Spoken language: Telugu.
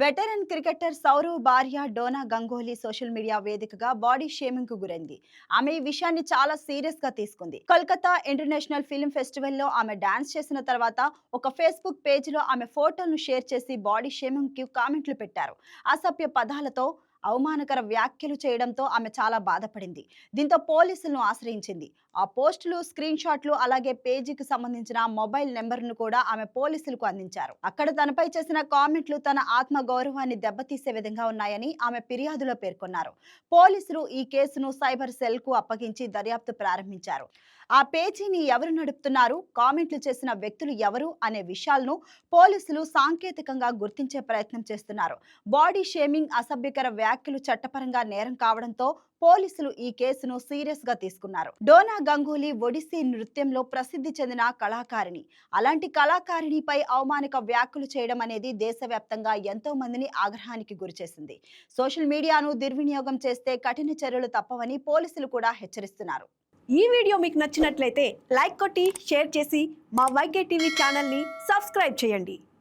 వెటరన్ క్రికెటర్ సౌరవ్ భార్య డోనా గంగోలీ సోషల్ మీడియా వేదికగా బాడీ షేమింగ్కు గురైంది. ఆమె ఈ విషయాన్ని చాలా సీరియస్గా తీసుకుంది. కోల్కతా ఇంటర్నేషనల్ ఫిల్మ్ ఫెస్టివల్లో ఆమె డాన్స్ చేసిన తర్వాత ఒక ఫేస్బుక్ పేజ్లో ఆమె ఫోటోను షేర్ చేసి బాడీ షేమింగ్కి కామెంట్లు పెట్టారు. అసభ్య పదాలతో అవమానకర వ్యాఖ్యలు చేయడంతో ఆమె చాలా బాధపడింది. దీంతో పోలీసులను ఆశ్రయించింది. ఆ పోస్టులు స్క్రీన్ షాట్లు అలాగే పేజీకి సంబంధించిన మొబైల్ నెంబర్ను కూడా ఆమె పోలీసులకు అందించారు. అక్కడ తనపై చేసిన కామెంట్లు తన ఆత్మ గౌరవాన్ని దెబ్బతీసే విధంగా ఉన్నాయని ఆమె ఫిర్యాదులో పేర్కొన్నారు. పోలీసులు ఈ కేసును సైబర్ సెల్కు అప్పగించి దర్యాప్తు ప్రారంభించారు. ఆ పేజీని ఎవరు నడుపుతున్నారు? కామెంట్లు చేసిన వ్యక్తులు ఎవరు? అనే విషయాలను పోలీసులు సాంకేతికంగా గుర్తించే ప్రయత్నం చేస్తున్నారు. బాడీ షేమింగ్ అసభ్యకర వ్యాఖ్యలు చట్టపరంగా నేరం కావడంతో పోలీసులు ఈ కేసును సీరియస్గా తీసుకున్నారు. డోనా గంగూలీ ఒడిస్సీ నృత్యంలో ప్రసిద్ధి చెందిన కళాకారిణి. అలాంటి కళాకారిణిపై అవమానిక వ్యాఖ్యలు చేయడం అనేది దేశవ్యాప్తంగా ఎంతో మందిని ఆగ్రహానికి గురిచేసింది సోషల్ మీడియాను దుర్వినియోగం చేస్తే కఠిన చర్యలు తప్పవని పోలీసులు కూడా హెచ్చరిస్తున్నారు. ఈ వీడియో మీకు నచ్చినట్లయితే లైక్ కొట్టి షేర్ చేసి మా వైకే టీవీ ఛానల్ని సబ్స్క్రైబ్ చేయండి.